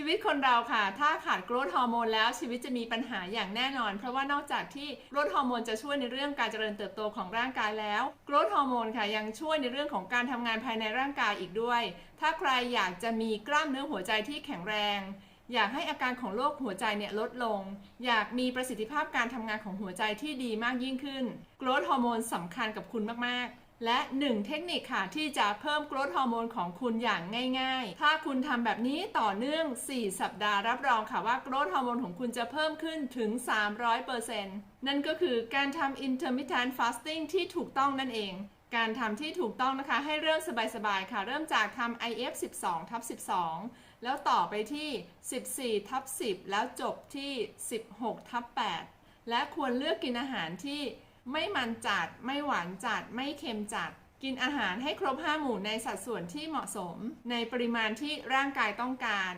ชีวิตคนเราค่ะ ถ้าขาดกรทฮอร์โมนแล้วชีวิตจะมีปัญหาอย่างแน่นอน เพราะว่านอกจากที่กรทฮอร์โมนจะช่วยในเรื่องการเจริญเติบโตของร่างกายแล้วกรทฮอร์โมนค่ะยังช่วยในเรื่องของการทำงานภายในร่างกายอีกด้วย ถ้าใครอยากจะมีกล้ามเนื้อหัวใจที่แข็งแรง อยากให้อาการของโรคหัวใจเนี่ยลดลง อยากมีประสิทธิภาพการทำงานของหัวใจที่ดีมากยิ่งขึ้นกรทฮอร์โมนสำคัญกับคุณมากๆ และหนึ่งเทคนิคค่ะ ที่จะเพิ่มโกรทฮอร์โมนของคุณอย่างง่าย ๆ ถ้าคุณทำแบบนี้ต่อเนื่อง 4 สัปดาห์รับรองค่ะว่าโกรทฮอร์โมนของคุณจะเพิ่มขึ้นถึง 300%นั่นก็คือการทำ intermittent fasting ที่ถูกต้องนั่นเอง การทำที่ถูกต้องนะคะ ให้เริ่มสบายๆค่ะ เริ่มจากทำ IF 12ทับ12 แล้วต่อไปที่ 14ทับ10 แล้วจบที่ 16ทับ8และควรเลือกกินอาหารที่ ไม่มันจัด ไม่หวานจัด ไม่เค็มจัด กินอาหารให้ครบ 5 หมู่ในสัดส่วนที่เหมาะสม ในปริมาณที่ร่างกายต้องการ